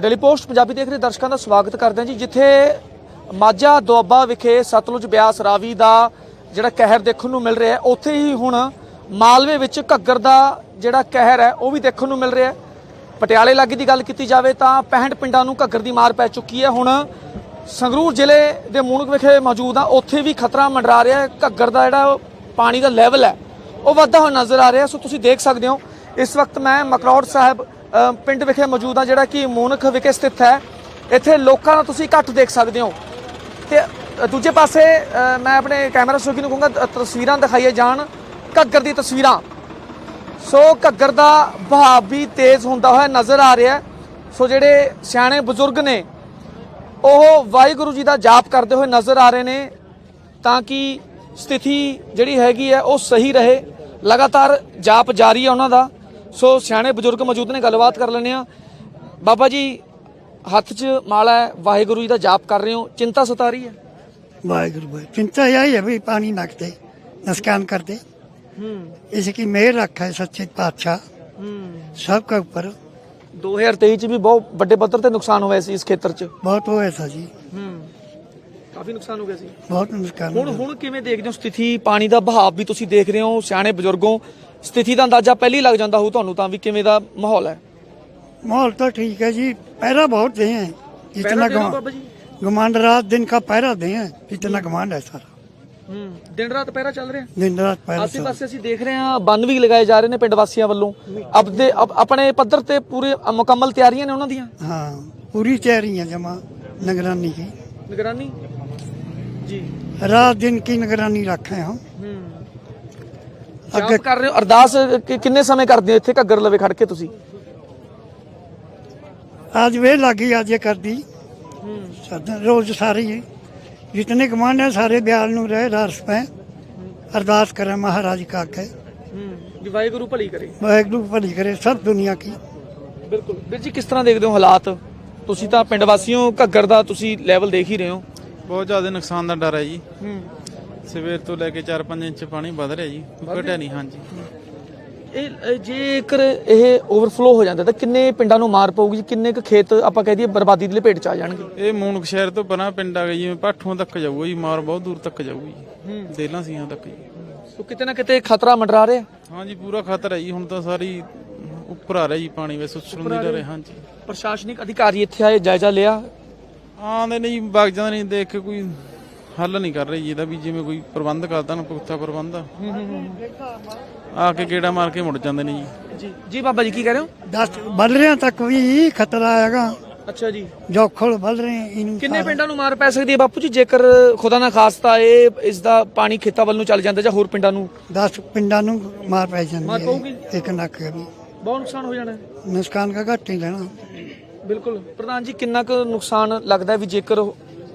Daily Post Punjabi ਦੇਖ ਰਹੇ ਦਰਸ਼ਕਾਂ ਦਾ ਸਵਾਗਤ ਕਰਦੇ ਹਾਂ ਜੀ, ਜਿੱਥੇ ਮਾਝਾ ਦੁਆਬਾ ਵਿਖੇ ਸਤਲੁਜ ਬਿਆਸ ਰਾਵੀ ਦਾ ਜਿਹੜਾ ਕਹਿਰ ਦੇਖਣ ਨੂੰ ਮਿਲ ਰਿਹਾ ਹੈ, ਉੱਥੇ ਹੀ ਹੁਣ ਮਾਲਵੇ ਵਿੱਚ ਘੱਗਰ ਦਾ ਜਿਹੜਾ ਕਹਿਰ ਹੈ, ਉਹ ਵੀ ਦੇਖਣ ਨੂੰ ਮਿਲ ਰਿਹਾ ਹੈ। ਪਟਿਆਲੇ ਲਾਗੇ ਦੀ ਗੱਲ ਕੀਤੀ ਜਾਵੇ ਤਾਂ 65 ਪਿੰਡਾਂ ਨੂੰ ਘੱਗਰ ਦੀ ਮਾਰ ਪੈ ਚੁੱਕੀ ਹੈ। ਹੁਣ ਸੰਗਰੂਰ ਜ਼ਿਲ੍ਹੇ ਦੇ ਮੂਣਕ ਵਿਖੇ ਮੌਜੂਦ ਆ, ਉੱਥੇ ਵੀ ਖਤਰਾ ਮੰਡਰਾ ਰਿਹਾ ਹੈ। ਘੱਗਰ ਦਾ ਜਿਹੜਾ ਪਾਣੀ ਦਾ ਲੈਵਲ ਹੈ, ਉਹ ਵੱਧਦਾ ਹੋਇਆ ਨਜ਼ਰ ਆ ਰਿਹਾ। ਸੋ ਤੁਸੀਂ ਦੇਖ ਸਕਦੇ ਹੋ, ਇਸ ਵਕਤ ਮੈਂ ਮਕਰੌੜ ਸਾਹਿਬ ਪਿੰਡ ਵਿਖੇ ਮੌਜੂਦ ਹਾਂ ਜਿਹੜਾ ਕਿ ਮੂਨਖ ਵਿਖੇ ਸਥਿਤ ਹੈ। ਇੱਥੇ ਲੋਕਾਂ ਦਾ ਤੁਸੀਂ ਇਕੱਠ ਦੇਖ ਸਕਦੇ ਹੋ। ਤੇ ਦੂਜੇ ਪਾਸੇ ਮੈਂ ਆਪਣੇ ਕੈਮਰਾ ਸੋਕੀ ਨੂੰ ਕਹੂੰਗਾ ਤਸਵੀਰਾਂ ਦਿਖਾਈਏ ਜਾਣ। ਘੱਗਰ ਦੀ ਤਸਵੀਰਾਂ। ਸੋ, ਘੱਗਰ ਦਾ ਵਹਾਅ ਵੀ ਤੇਜ਼ ਹੁੰਦਾ ਹੋਇਆ ਨਜ਼ਰ ਆ ਰਿਹਾ ਸੋ, ਜਿਹੜੇ ਸਿਆਣੇ ਬਜ਼ੁਰਗ ਨੇ, ਉਹ ਵਾਹਿਗੁਰੂ ਜੀ ਦਾ ਜਾਪ ਕਰਦੇ ਹੋਏ ਨਜ਼ਰ ਆ ਰਹੇ ਨੇ, ਤਾਂ ਕਿ ਸਥਿਤੀ ਜਿਹੜੀ ਹੈਗੀ ਹੈ, ਉਹ ਸਹੀ ਰਹੇ। ਲਗਾਤਾਰ ਜਾਪ ਜਾਰੀ ਹੈ ਉਹਨਾਂ ਦਾ। ਸੋ ਸਿਆਣੇ ਬਜ਼ੁਰਗ ਮੌਜੂਦ ਨੇ ਗੱਲਬਾਤ ਕਰ ਲੈਂਦੇ ਆ ਬਾਬਾ ਜੀ ਹੱਥ 'ਚ ਮਾਲਾ ਹੈ ਵਾਹਿਗੁਰੂ ਜੀ ਦਾ ਜਾਪ ਕਰ ਰਹੇ ਹੋ ਚਿੰਤਾ ਸਤਾ ਰਹੀ ਹੈ वाहिगुरु भाई चिंता यही है भाई पानी नाकते नस्कान कर दे ਹੂੰ इसकी मेहर रखा है सच्चे पातशाह ਹੂੰ सबका ऊपर 2023 ਚ ਵੀ ਬਹੁਤ ਵੱਡੇ ਪੱਧਰ ਤੇ ਨੁਕਸਾਨ ਹੋਇਆ ਸੀ ਇਸ ਖੇਤਰ 'ਚ बहुत हुआ था जी ਹੂੰ ਕਾਫੀ ਨੁਕਸਾਨ ਹੋ ਗਿਆ ਸੀ बहुत नुकसान ਹੁਣ हुआ। ਹੁਣ ਕਿਵੇਂ ਦੇਖਦੇ ਹੋ ਸਥਿਤੀ ਪਾਣੀ ਦਾ ਵਹਾਅ ਵੀ ਤੁਸੀਂ ਦੇਖ ਰਹੇ ਹੋ ਸਿਆਣੇ ਬਜ਼ੁਰਗੋਂ ਸਥਿਤੀ ਦਾ ਅੰਦਾਜ਼ਾ ਪਹਿਲੀ ਲੱਗ ਜਾਂਦਾ ਹੋਊ ਤੁਹਾਨੂੰ ਤਾਂ ਵੀ ਕਿਵੇਂ ਦਾ ਮਾਹੌਲ ਹੈ माहौल तो ठीक है जी पहरा बहुत दे हैं इतना ਦੇਣਾ घमा- ਬਾਬਾ ਜੀ घमंड रात दिन का पहरा दे हैं इतना घमंड है सारा ਹੂੰ ਦਿਨ ਰਾਤ ਪਹਿਰਾ ਚੱਲ ਰਿਹਾ दिन रात पहरा ਆਸੇ चल- ਪਾਸੇ ਅਸੀਂ ਦੇਖ ਰਹੇ ਹਾਂ ਬੰਨ ਵੀ ਲਗਾਏ ਜਾ ਰਹੇ ਨੇ ਪਿੰਡ ਵਾਸੀਆਂ ਵੱਲੋਂ ਆਪਦੇ ਅਪ- ਆਪਣੇ ਪੱਧਰ ਤੇ ਪੂਰੇ ਮੁਕੰਮਲ ਤਿਆਰੀਆਂ ਨੇ ਉਹਨਾਂ ਦੀਆਂ हाँ पूरी तैयारी है जमा निगरानी की ਨਿਗਰਾਨੀ ਜੀ रात दिन की निगरानी रखे हम ਹੂੰ ਅੱਗੇ- ਜਾਪ ਕਰ ਰਹੇ ਹੋ ਅਰਦਾਸ ਕਿ- ਕਿੰਨੇ ਸਮੇਂ ਕਰਦੇ ਹੋ ਇੱਥੇ ਘੱਗਰ ਲਵੇ ਖੜ ਕੇ ਤੁਸੀਂ आज वे लगी आज ये कर दी ਹੂੰ साधन रोज सारे ही जितने कमांड है सारे ब्याल नु रहे दर्श पे अरदास करें महाराज का के ਹੂੰ ਜੀ ਵਾਹਿਗੁਰੂ ਭਲੀ ਕਰੇ वाहेगुरु भली करे सब दुनिया की ਬਿਲਕੁਲ ਵੀਰ ਜੀ ਕਿਸ ਤਰ੍ਹਾਂ ਦੇਖਦੇ ਹੋ ਹਾਲਾਤ ਤੁਸੀਂ ਤਾਂ ਪਿੰਡ ਵਾਸੀਓ ਘੱਗਰ ਦਾ ਤੁਸੀਂ ਲੈਵਲ ਦੇਖ ਹੀ ਰਹੇ ਹੋ ਬਹੁਤ ਜ਼ਿਆਦਾ ਨੁਕਸਾਨ ਦਾ ਡਰ ਹੈ ਜੀ। ਹੂੰ। ਸਵੇਰ ਤੋਂ ਲੈ ਕੇ 4-5 ਇੰਚ ਪਾਣੀ ਵਧ ਰਿਹਾ ਜੀ। ਘਟਿਆ ਨਹੀਂ ਹਾਂਜੀ। ਇਹ ਇਹ ਜੇਕਰ ਇਹ ਓਵਰਫਲੋ ਹੋ ਜਾਂਦਾ ਤਾਂ ਕਿੰਨੇ ਪਿੰਡਾਂ ਨੂੰ ਮਾਰ ਪਊਗੀ? ਕਿੰਨੇ ਕੁ ਖੇਤ ਆਪਾਂ ਕਹਿ ਦਈਏ ਬਰਬਾਦੀ ਦੀ ਲਪੇਟ ਚ ਆ ਜਾਣਗੇ? ਇਹ ਮੂਨਕ ਸ਼ਹਿਰ ਤੋਂ ਪਰਾਂ ਪਿੰਡ ਆ ਗਈ ਜਿਵੇਂ ਪਾਠੂਆਂ ਤੱਕ ਜਾਊਗਾ ਜੀ ਮਾਰ ਬਹੁਤ ਦੂਰ ਤੱਕ ਜਾਊਗੀ ਜੀ। ਦੇਲਾਂ ਸੀਆਂ ਤੱਕ ਜੀ। ਸੋ ਕਿਤੇ ਨਾ ਕਿਤੇ ਖਤਰਾ ਮੰਡਰਾ ਰਿਹਾ? ਹਾਂਜੀ ਪੂਰਾ ਖਤਰਾ ਹੈ ਜੀ ਹੁਣ ਤਾਂ ਸਾਰੀ ਉੱਪਰ ਆ ਰਿਹਾ ਜੀ ਪਾਣੀ ਵੈਸੇ ਉਛਲਣ ਦੀ ਡਰ ਹਾਂਜੀ। ਪ੍ਰਸ਼ਾਸਨਿਕ ਅਧਿਕਾਰੀ ਇੱਥੇ ਆਏ ਜਾਇਜ਼ਾ ਲਿਆ। ਆਂਦੇ ਨਹੀਂ ਵਗ ਜਾਂਦੇ ਨਹੀਂ ਦੇਖ ਕੇ ਕੋਈ ਹੱਲ ਨਹੀਂ ਕਰ ਰਹੀ ਜੀ ਵੀ ਜਿਵੇਂ ਕੋਈ ਪ੍ਰਬੰਧ ਕਰਦਾ ਨਾ ਪੁਖਤਾ ਪ੍ਰਬੰਧ ਆ। ਕੇ ਗੇੜਾ ਮਾਰ ਕੇ ਮੁੜ ਜਾਂਦੇ ਨੇ ਜੀ। ਜੀ ਬਾਬਾ ਜੀ ਕੀ ਕਹਿ ਰਹੇ ਹੋ? ਦਸ ਬਲਰਿਆਂ ਤੱਕ ਵੀ ਖਤਰਾ ਹੈਗਾ। ਅੱਛਾ ਜੀ। ਜੋਖਲ ਬਲ ਰਹੇ ਇਹਨੂੰ ਕਿੰਨੇ ਪਿੰਡਾਂ ਨੂੰ ਮਾਰ ਪੈ ਸਕਦੀ ਹੈ ਬਾਪੂ ਜੀ? ਜੇਕਰ ਖੁਦਾ ਨਾ ਖਾਸਤਾ ਇਹ ਇਸ ਦਾ ਪਾਣੀ ਖੇਤਾਂ ਵੱਲ ਨੂੰ ਚੱਲ ਜਾਂਦਾ ਜਾਂ ਹੋਰ ਪਿੰਡਾਂ ਨੂੰ? 10 ਪਿੰਡਾਂ ਨੂੰ ਮਾਰ ਪੈ ਜਾਂਦੀ ਹੈ ਇੱਕ ਨੱਕ ਬਹੁਤ ਨੁਕਸਾਨ ਹੋ ਜਾਣਾ। ਨੁਕਸਾਨ ਦਾ ਘੱਟ ਹੀ ਲੈਣਾ। ਬਿਲਕੁਲ। ਪ੍ਰਧਾਨ ਜੀ ਕਿੰਨਾ ਕੁ ਨੁਕਸਾਨ ਲੱਗਦਾ ਵੀ ਜੇਕਰ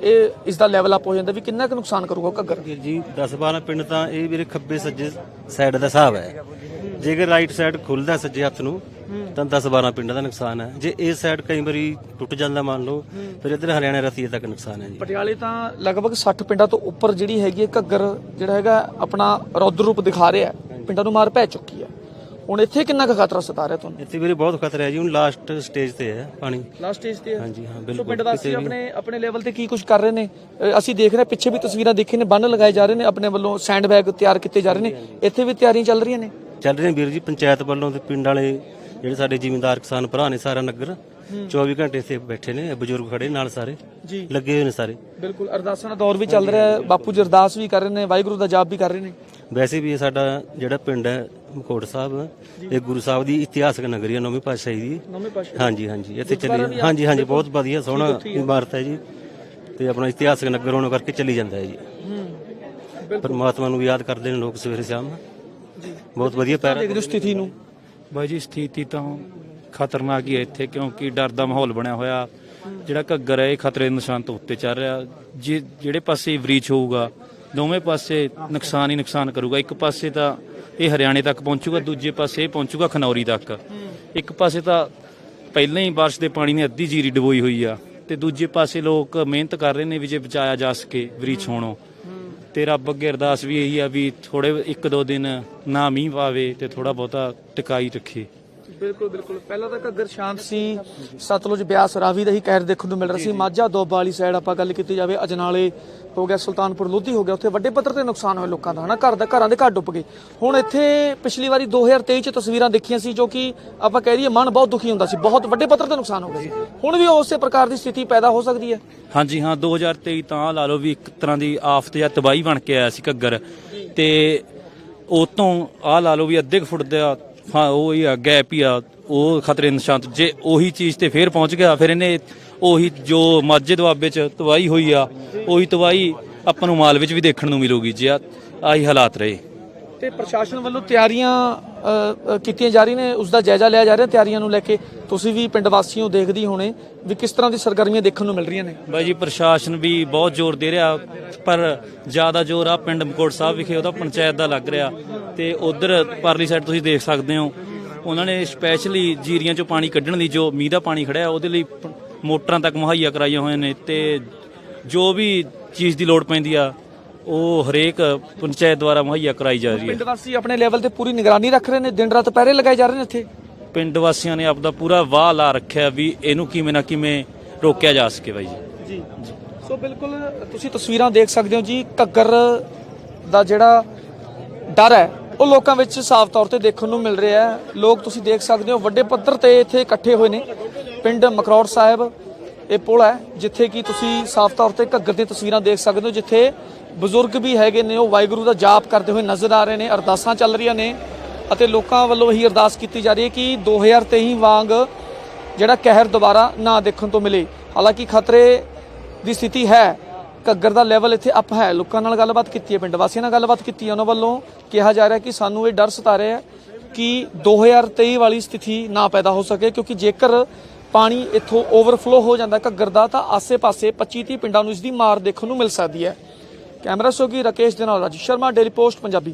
ਇਹ ਇਸ ਦਾ ਲੈਵਲ ਅਪ ਹੋ ਜਾਂਦਾ ਵੀ ਕਿੰਨਾ ਕੁ ਨੁਕਸਾਨ ਕਰੂਗਾ ਘੱਗਰ? ਵੀਰ ਜੀ 10 12 ਪਿੰਡ ਤਾਂ ਇਹ ਵੀਰੇ ਖੱਬੇ ਸੱਜੇ ਸਾਈਡ ਦਾ ਹਿਸਾਬ ਹੈ। ਜੇਕਰ ਰਾਈਟ ਸਾਈਡ ਖੁੱਲਦਾ ਸੱਜੇ ਹੱਥ ਨੂੰ ਤਾਂ 10 12 ਪਿੰਡਾਂ ਦਾ ਨੁਕਸਾਨ ਹੈ। ਜੇ ਇਸ ਸਾਈਡ ਕਈ ਵਾਰੀ ਟੁੱਟ ਜਾਂਦਾ ਮੰਨ ਲਓ ਫਿਰ ਇੱਧਰ ਹਰਿਆਣਾ ਰਸੀਏ ਤੱਕ ਨੁਕਸਾਨ ਹੈ ਜੀ। ਪਟਿਆਲੇ ਤਾਂ ਲਗਭਗ 60 ਪਿੰਡਾਂ ਤੋਂ ਉੱਪਰ ਜਿਹੜੀ ਹੈਗੀ ਹੈ ਘੱਗਰ ਜਿਹੜਾ ਹੈਗਾ ਆਪਣਾ ਰੌਦਰ ਰੂਪ ਦਿਖਾ ਰਿਹਾ ਪਿੰਡਾਂ ਨੂੰ ਮਾਰ ਪੈ ਚੁੱਕੀ ਹੈ। ਹੁਣ ਇੱਥੇ ਕਿੰਨਾ ਕੁ ਖਤਰਾ ਸਤਾ ਰਿਹਾ ਤੁਹਾਨੂੰ? ਇੱਥੇ ਵੀਰੇ ਬਹੁਤ ਖਤਰਾ ਹੈ ਜੀ ਹੁਣ ਲਾਸਟ ਸਟੇਜ ਤੇ ਹੈ ਪਾਣੀ। ਲਾਸਟ ਸਟੇਜ ਤੇ ਹੈ? ਹਾਂਜੀ ਹਾਂ ਸੋ ਬਿਲਕੁਲ। ਪਿੰਡ ਵਾਸੀ ਆਪਣੇ ਆਪਣੇ ਲੈਵਲ ਤੇ ਕੀ ਕੁਝ ਕਰ ਰਹੇ ਨੇ? ਅ, ਅਸੀਂ ਦੇਖ ਰਹੇ ਪਿੱਛੇ ਵੀ ਤਸਵੀਰਾਂ ਦੇਖੀ ਨੇ ਬੰਨ ਲਗਾਏ ਜਾ ਰਹੇ ਨੇ ਆਪਣੇ ਵੱਲੋਂ ਸੈਂਡ ਬੈਗ ਤਿਆਰ ਕੀਤੇ ਜਾ ਰਹੇ ਨੇ। ਇੱਥੇ ਵੀ ਤਿਆਰੀਆਂ ਚੱਲ ਰਹੀਆਂ ਨੇ? ਚੱਲ ਰਹੇ ਨੇ ਵੀਰ ਜੀ ਪੰਚਾਇਤ ਵੱਲੋਂ ਤੇ ਪਿੰਡ ਵਾਲੇ ਜਿਹੜੇ ਸਾਡੇ ਜ਼ਿਮੀਂਦਾਰ ਕਿਸਾਨ ਭਰਾ ਨੇ ਸਾਰਾ ਨਗਰ 24 ਘੰਟੇ ਇੱਥੇ ਬੈਠੇ ਨੇ ਬਜ਼ੁਰਗ ਖੜੇ ਨਾਲ ਸਾਰੇ ਜੀ। ਲੱਗੇ ਹੋਏ ਨੇ ਸਾਰੇ। ਬਿਲਕੁਲ ਅਰਦਾਸਾਂ ਦਾ ਦੌਰ ਵੀ ਚੱਲ ਰਿਹਾ ਹੈ ਬਾਪੂ ਜੀ ਅਰਦਾਸ ਵੀ ਕਰ ਰਹੇ ਨੇ ਵਾਹਿਗੁਰੂ ਦਾ ਜਾਪ ਵੀ ਕਰ ਰਹੇ ਨੇ। ਵੈਸੇ ਵੀ ਇਹ ਸਾਡਾ ਜਿਹੜਾ ਪਿੰਡ ਹੈ ਮਕੋੜ ਸਾਹਿਬ ਇਹ ਗੁਰੂ ਸਾਹਿਬ ਦੀ ਇਤਿਹਾਸਕ ਨਗਰੀ ਹੈ ਨੌਵੀਂ ਪਾਤਸ਼ਾਹੀ ਦੀ। ਨੌਵੇਂ ਪਾਸ਼ਾ ਹਾਂਜੀ ਹਾਂਜੀ ਇੱਥੇ ਚੱਲੀ ਹਾਂਜੀ ਹਾਂਜੀ ਬਹੁਤ ਵਧੀਆ ਸੋਹਣਾ ਇਮਾਰਤ ਹੈ ਜੀ। ਤੇ ਆਪਣਾ ਇਤਿਹਾਸਕ ਨਗਰ ਹੋਣ ਕਰਕੇ ਚੱਲੀ ਜਾਂਦਾ ਹੈ ਜੀ। ਪਰਮਾਤਮਾ ਨੂੰ ਯਾਦ ਕਰਦੇ ਨੇ ਲੋਕ ਸਵੇਰੇ ਸ਼ਾਮ। ਬਹੁਤ ਵਧੀਆ ਪੈਰ ਦੇਖਦੇ ਸਥਿਤੀ ਨੂੰ? ਬਾਈ ਜੀ ਸਥਿਤੀ ਤਾਂ ਖਤਰਨਾਕ ਹੀ ਹੈ ਇੱਥੇ, ਕਿਉਂਕਿ ਡਰ ਦਾ ਮਾਹੌਲ ਬਣਿਆ ਹੋਇਆ। ਜਿਹੜਾ ਘੱਗਰ ਹੈ, ਇਹ ਖਤਰੇ ਦੇ ਨਿਸ਼ਾਨ ਤੋਂ ਉੱਤੇ ਚੱਲ ਰਿਹਾ। ਜੇ ਜਿਹੜੇ ਪਾਸੇ ਬ੍ਰੀਚ ਹੋਊਗਾ, ਦੋਵੇਂ ਪਾਸੇ ਨੁਕਸਾਨ ਹੀ ਨੁਕਸਾਨ ਕਰੂਗਾ। ਇੱਕ ਪਾਸੇ ਤਾਂ ਇਹ ਹਰਿਆਣੇ ਤੱਕ ਪਹੁੰਚੂਗਾ, ਦੂਜੇ ਪਾਸੇ ਇਹ ਪਹੁੰਚੂਗਾ ਖਨੌਰੀ ਤੱਕ। ਇੱਕ ਪਾਸੇ ਤਾਂ ਪਹਿਲਾਂ ਹੀ ਬਾਰਿਸ਼ ਦੇ ਪਾਣੀ ਨੇ ਅੱਧੀ ਜੀਰੀ ਡਬੋਈ ਹੋਈ ਆ, ਤੇ ਦੂਜੇ ਪਾਸੇ ਲੋਕ ਮਿਹਨਤ ਕਰ ਰਹੇ ਨੇ ਵੀ ਜੇ ਬਚਾਇਆ ਜਾ ਸਕੇ ਬ੍ਰੀਚ ਹੋਣੋਂ। ਤੇ ਰੱਬ ਅੱਗੇ ਅਰਦਾਸ ਵੀ ਇਹੀ ਆ ਵੀ ਥੋੜੇ ਇੱਕ ਦੋ ਦਿਨ ਨਾ ਮੀਂਹ ਪਾਵੇ ਤੇ ਥੋੜਾ ਬਹੁਤਾ ਟਿਕਾਈ ਰੱਖੇ। ਬਿਲਕੁਲ ਬਿਲਕੁਲ। ਪਹਿਲਾਂ ਤਾਂ ਘੱਗਰ ਸ਼ਾਂਤ ਸੀ। ਸਤਲੁਜ ਬਿਆਸ ਰਾਵੀ ਦਾ ਹੀ ਕਹਿਰ ਦੇਖਣ ਨੂੰ ਮਿਲ ਰਿਹਾ ਸੀ। ਮਾਝਾ ਦੋਬਾ ਵਾਲੀ ਸਾਈਡ ਆਪਾਂ ਗੱਲ ਕੀਤੀ ਜਾਵੇ ਅਜਨਾਲੇ ਹੋ ਗਿਆ ਸੁਲਤਾਨਪੁਰ ਲੋਧੀ ਹੋ ਗਿਆ ਉੱਥੇ ਵੱਡੇ ਪੱਧਰ ਤੇ ਨੁਕਸਾਨ ਹੋਇਆ ਲੋਕਾਂ ਦਾ ਹਨਾ? ਘਰ ਦਾ ਘਰਾਂ ਦੇ ਘਰ ਡੁੱਬ ਗਏ। ਹੁਣ ਇੱਥੇ ਪਿਛਲੀ ਵਾਰੀ 2023 ਚ ਤਸਵੀਰਾਂ ਦੇਖੀਆਂ ਸੀ ਜੋ ਕਿ ਆਪਾਂ ਕਹਿ ਦਈਏ ਮਨ ਬਹੁਤ ਦੁਖੀ ਹੁੰਦਾ ਸੀ। ਬਹੁਤ ਵੱਡੇ ਪੱਧਰ ਤੇ ਨੁਕਸਾਨ ਹੋ ਗਿਆ ਸੀ। ਹੁਣ ਵੀ ਉਸੇ ਪ੍ਰਕਾਰ ਦੀ ਸਥਿਤੀ ਪੈਦਾ ਹੋ ਸਕਦੀ ਹੈ। ਹਾਂਜੀ ਹਾਂ 2023 ਤਾਂ ਲਾ ਲਓ ਵੀ ਇੱਕ ਤਰ੍ਹਾਂ ਦੀ ਆਫਤ ਜਾਂ ਤਬਾਹੀ ਬਣ ਕੇ ਆਇਆ ਸੀ ਘੱਗਰ। ਤੇ ਉਹ ਤੋਂ ਆ ਲਾ ਲਓ ਵੀ ਅੱਧੇ ਫੁੱਟ ਦਾ ਹਾਂ, ਉਹ ਹੀ ਆ ਗੈਪ ਹੀ ਆ, ਉਹ ਖਤਰੇ ਨਿਸ਼ਾਨ ਤੋਂ। ਜੇ ਉਹੀ ਚੀਜ਼ ਤੇ ਫੇਰ ਪਹੁੰਚ ਗਿਆ, ਫਿਰ ਇਹਨੇ ਉਹੀ ਜੋ ਮਾਝੇ ਦੁਆਬੇ ਚ ਤਬਾਹੀ ਹੋਈ ਆ, ਉਹੀ ਤਬਾਹੀ ਆਪਾਂ ਨੂੰ ਮਾਲ ਵਿੱਚ ਵੀ ਦੇਖਣ ਨੂੰ ਮਿਲੂਗੀ, ਜੇ ਆ- ਆਹੀ ਹਾਲਾਤ ਰਹੇ ਤੇ ਪ੍ਰਸ਼ਾਸਨ ਵੱਲੋਂ ਤਿਆਰੀਆਂ ਕੀਤੀਆਂ ਜਾ ਰਹੀਆਂ ਨੇ ਉਸ ਦਾ ਜਾਇਜ਼ਾ ਲਿਆ ਜਾ ਰਿਹਾ, ਤਿਆਰੀਆਂ ਨੂੰ ਲੈ ਕੇ। ਤੁਸੀਂ ਵੀ ਪਿੰਡ ਵਾਸੀਆਂ ਦੇਖਦੇ ਹੀ ਹੋਣੇ ਵੀ ਕਿਸ ਤਰ੍ਹਾਂ ਦੀ ਸਰਗਰਮੀਆਂ ਦੇਖਣ ਨੂੰ ਮਿਲ ਰਹੀਆਂ ਨੇ। ਬਾਈ ਜੀ, ਪ੍ਰਸ਼ਾਸਨ ਵੀ ਬਹੁਤ ਜ਼ੋਰ ਦੇ ਰਿਹਾ, ਪਰ ਜ਼ਿਆਦਾ ਜ਼ੋਰ ਆ ਪਿੰਡ ਮਕੋੜ ਸਾਹਿਬ ਵਿਖੇ, ਉਹਦਾ ਪੰਚਾਇਤ ਦਾ ਲੱਗ ਰਿਹਾ। ਤੇ ਉਧਰ ਪਰਲੀ ਸਾਈਡ ਤੁਸੀਂ ਦੇਖ ਸਕਦੇ ਹੋ, ਉਹਨਾਂ ਨੇ ਸਪੈਸ਼ਲੀ ਜੀਰੀਆਂ ਚੋਂ ਪਾਣੀ ਕੱਢਣ ਲਈ, ਜੋ ਮੀਂਹ ਦਾ ਪਾਣੀ ਖੜਿਆ, ਉਹਦੇ ਲਈ ਮੋਟਰਾਂ ਤੱਕ ਮੁਹੱਈਆ ਕਰਾਈਆਂ ਹੋਈਆਂ ਨੇ। ਤੇ ਜੋ ਵੀ ਚੀਜ਼ ਦੀ ਲੋੜ ਪੈਂਦੀ ਆ ਉਹ ਹਰੇਕ ਪੰਚਾਇਤ ਦੁਆਰਾ ਮੁਹੱਈਆ ਕਰਾਈ ਜਾ ਰਹੀ ਹੈ। ਪਿੰਡ ਵਾਸੀ ਆਪਣੇ ਲੈਵਲ ਤੇ ਪੂਰੀ ਨਿਗਰਾਨੀ ਰੱਖ ਰਹੇ ਨੇ ਦਿਨ ਰਾਤ ਪਹਿਰੇ ਲਗਾਏ ਜਾ ਰਹੇ ਨੇ ਇੱਥੇ? ਪਿੰਡ ਵਾਸੀਆਂ ਨੇ ਆਪਦਾ ਪੂਰਾ ਵਾਹ ਲਾ ਰੱਖਿਆ ਵੀ ਇਹਨੂੰ ਕਿਵੇਂ ਨਾ ਕਿਵੇਂ ਰੋਕਿਆ ਜਾ ਸਕੇ ਬਾਈ ਜੀ। ਜੀ। ਸੋ ਬਿਲਕੁਲ ਤੁਸੀਂ ਤਸਵੀਰਾਂ ਦੇਖ ਸਕਦੇ ਹੋ ਜੀ ਘੱਗਰ ਦਾ ਜਿਹੜਾ ਡਰ ਹੈ ਉਹ ਲੋਕਾਂ ਵਿੱਚ ਸਾਫ਼ ਤੌਰ ਤੇ ਦੇਖਣ ਨੂੰ ਮਿਲ ਰਿਹਾ ਹੈ। ਲੋਕ ਤੁਸੀਂ ਦੇਖ ਸਕਦੇ ਹੋ ਵੱਡੇ ਪੱਧਰ ਤੇ ਇੱਥੇ ਇਕੱਠੇ ਹੋਏ ਨੇ। ਪਿੰਡ ਮਕਰੌੜ ਸਾਹਿਬ ਇਹ ਪੁਲ ਹੈ ਜਿੱਥੇ ਕਿ ਤੁਸੀਂ ਸਾਫ਼ ਤੌਰ ਤੇ ਘੱਗਰ ਦੀਆਂ ਤਸਵੀਰਾਂ ਦੇਖ ਸਕਦੇ ਹੋ ਜਿੱਥੇ ਬਜ਼ੁਰਗ ਵੀ ਹੈਗੇ ਨੇ, ਉਹ ਵਾਹਿਗੁਰੂ ਦਾ ਜਾਪ ਕਰਦੇ ਹੋਏ ਨਜ਼ਰ ਆ ਰਹੇ ਨੇ, ਅਰਦਾਸਾਂ ਚੱਲ ਰਹੀਆਂ ਨੇ ਅਤੇ ਲੋਕਾਂ ਵੱਲੋਂ ਇਹੀ ਅਰਦਾਸ ਕੀਤੀ ਜਾ ਰਹੀ ਹੈ ਕਿ 2023 ਵਾਂਗ ਜਿਹੜਾ ਕਹਿਰ ਦੁਬਾਰਾ ਨਾ ਦੇਖਣ ਤੋਂ ਮਿਲੇ। ਹਾਲਾਂਕਿ ਖਤਰੇ ਦੀ ਸਥਿਤੀ ਹੈ, ਘੱਗਰ ਦਾ ਲੈਵਲ ਇੱਥੇ ਅਪ ਹੈ। ਲੋਕਾਂ ਨਾਲ ਗੱਲਬਾਤ ਕੀਤੀ ਹੈ, ਪਿੰਡ ਵਾਸੀਆਂ ਨਾਲ ਗੱਲਬਾਤ ਕੀਤੀ ਹੈ, ਉਹਨਾਂ ਵੱਲੋਂ ਕਿਹਾ ਜਾ ਰਿਹਾ ਕਿ ਸਾਨੂੰ ਇਹ ਡਰ ਸਤਾ ਰਿਹਾ ਹੈ ਕਿ 2023 ਵਾਲੀ ਸਥਿਤੀ ਨਾ ਪੈਦਾ ਹੋ ਸਕੇ, ਕਿਉਂਕਿ ਜੇਕਰ ਪਾਣੀ ਇੱਥੋਂ ਓਵਰਫਲੋ ਹੋ ਜਾਂਦਾ ਘੱਗਰ ਦਾ, ਤਾਂ ਆਸੇ-ਪਾਸੇ 25-30 ਪਿੰਡਾਂ ਨੂੰ ਇਸ ਦੀ ਮਾਰ ਦੇਖਣ ਨੂੰ ਮਿਲ ਸਕਦੀ ਹੈ। ਕੈਮਰਾ ਸੋਗੀ ਰਕੇਸ਼ ਦੇ ਨਾਲ ਰਾਜ ਸ਼ਰਮਾ ਡੇਲੀ ਪੋਸਟ ਪੰਜਾਬੀ।